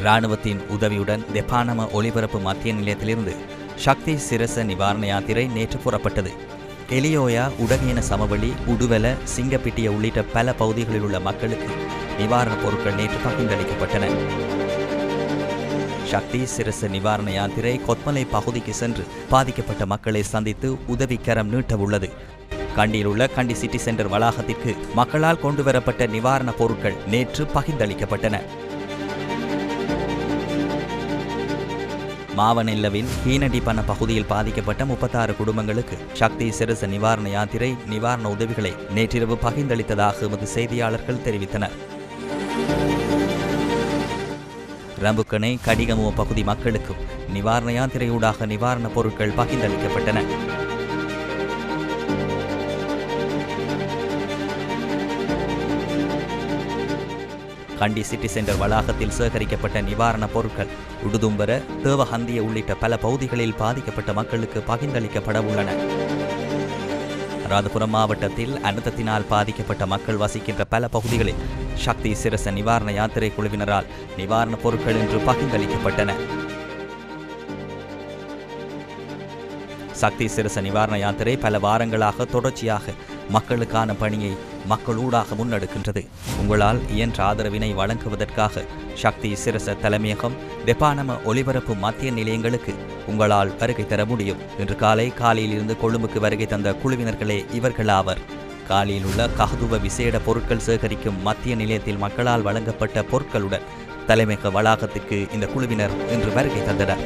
இராணுவத்தின் உதவியுடன் தெப்பானம ஒளிபரப்பு மத்திய நிலையத்திலிருந்து சக்தி சிரச நிவாரண யாத்திரை நேற்று புறப்பட்டது. எலியோயா உடகேன சமவெளி உடுவல சிங்கப்பிட்டிய உள்ளிட்ட பல பகுதிகளில் உள்ள மக்களுக்கு நிவாரணப் பொருட்கள் நேற்று பகிர்ந்தளிக்கப்பட்டன. சக்தி சிரச நிவாரண யாத்திரை கொத்மலை பகுதிக்கு சென்று பாதிக்கப்பட்ட மக்களை சந்தித்து உதவிக்கரம் நீட்ட உள்ளது கண்டியில் உள்ள கண்டி சிட்டி சென்டர் வளாகத்திற்கு மக்களால் கொண்டுவரப்பட்ட நிவாரணப் பொருட்கள் நேற்று பகிர்ந்தளிக்கப்பட்டன. மாவனெல்லவின் ஹீனடிப்பன பகுதியில் பாதிக்கப்பட்ட முப்பத்தாறு குடும்பங்களுக்கு சக்தி சிரச நிவாரண யாத்திரை நிவாரண உதவிகளை நேற்றிரவு பகிர்ந்தளித்ததாக எமது செய்தியாளர்கள் தெரிவித்தனர். ரம்புக்கணை கடிகமுவ பகுதி மக்களுக்கும் நிவாரண யாத்திரையூடாக நிவாரணப் பொருட்கள் பகிர்ந்தளிக்கப்பட்டன. கண்டி சிட்டி சென்டர் வளாகத்தில் சேகரிக்கப்பட்ட நிவாரணப் பொருட்கள் உடுதும்பர தேவஹந்திய உள்ளிட்ட பல பகுதிகளில் பாதிக்கப்பட்ட மக்களுக்கு பகிர்ந்தளிக்கப்பட உள்ளன. ராதபுரம் மாவட்டத்தில் அனர்த்தத்தினால் பாதிக்கப்பட்ட மக்கள் வசிக்கின்ற பல பகுதிகளில் சக்தி சிரச நிவாரண யாத்திரை குழுவினரால் நிவாரணப் பொருட்கள் இன்று பகிர்ந்தளிக்கப்பட்டன. சக்தி சிரச நிவாரண யாத்திரை பல வாரங்களாக தொடர்ச்சியாக மக்களுக்கான பணியை மக்களூடாக முன்னெடுக்கின்றது. உங்களால் இயன்ற ஆதரவினை வழங்குவதற்காக சக்தி சிரச தலைமையகம் வெப்பானம ஒலிபரப்பு மத்திய நிலையங்களுக்கு உங்களால் வருகை தர முடியும். இன்று காலை காலையில் இருந்து கொழும்புக்கு வருகை தந்த குழுவினர்களே இவர்களாவர் காலியில் உள்ள கஹதுவ விசேட பொருட்கள் சேகரிக்கும் மத்திய நிலையத்தில் மக்களால் வழங்கப்பட்ட பொருட்களுடன் தலைமையக வளாகத்திற்கு இந்த குழுவினர் இன்று வருகை தந்தனர்.